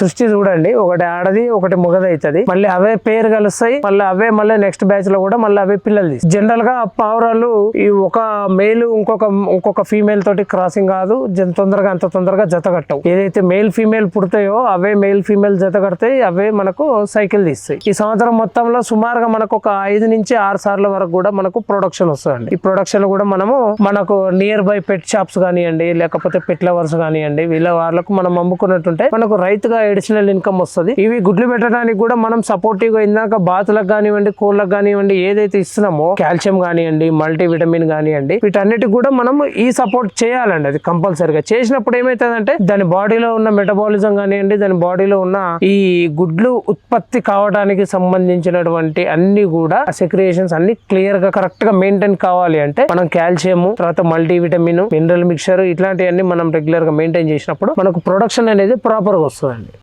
సృష్టి చూడండి. ఒకటి ఆడది ఒకటి మొగది అవుతుంది మళ్ళీ అవే పేరు కలుస్తాయి. మళ్ళీ అవే మళ్ళీ నెక్స్ట్ బ్యాచ్లో కూడా మళ్ళీ అవే పిల్లలు జనరల్గా పావురాలు ఈ ఒక మేల్ ఇంకొక ఇంకొక ఫీమేల్ తోటి క్రాసింగ్ కాదు. తొందరగా అంత తొందరగా జత కట్టవు. ఏదైతే మేల్ ఫీమేల్ పుడతాయో అవే మేల్ ఫీమేల్ జత కడతాయి. అవే మనకు సైకిల్ తీస్తాయి. ఈ సంవత్సరం మొత్తంలో సుమారుగా మనకు ఒక ఐదు నుంచి ఆరు సార్ల వరకు కూడా మనకు ప్రొడక్షన్ వస్తుందండి. ఈ ప్రొడక్షన్ కూడా మనము మనకు నియర్ బై పెట్ షాప్స్ కానివ్వండి లేకపోతే పెట్ లవర్స్ కానివ్వండి వీళ్ళ వాళ్ళకు మనం అమ్ముకున్నట్టుంటే మనకు రైతుగా అడిషనల్ ఇన్కమ్ వస్తుంది. ఇవి గుడ్లు పెట్టడానికి కూడా మనం సపోర్టివ్గా ఇందాక బాతులకు కానివ్వండి కోళ్ళకు కానివ్వండి ఏదైతే ఇస్తున్నామో కాల్షియం కానివ్వండి మల్టీ విటమిన్ కానివ్వండి వీటన్నిటికి కూడా మనం ఈ సపోర్ట్ చేయాలండి. అది కంపల్సరీగా చేసినప్పుడు ఏమైతుందంటే దాని బాడీలో ఉన్న మెటబాలిజం కానివ్వండి దాని బాడీలో ఉన్న ఈ గుడ్లు ఉత్పత్తి కావడానికి సంబంధించినటువంటి అన్ని కూడా సెక్రియేషన్స్ అన్ని క్లియర్గా కరెక్ట్గా మెయింటైన్ కావాలి అంటే మనం కాల్షియం తర్వాత మల్టీ విటమిన్ మినరల్ మిక్చర్ ఇట్లాంటివన్నీ మనం రెగ్యులర్గా మెయింటైన్ చేసినప్పుడు మనకు ప్రొడక్షన్ అనేది ప్రాపర్గా వస్తుందండి.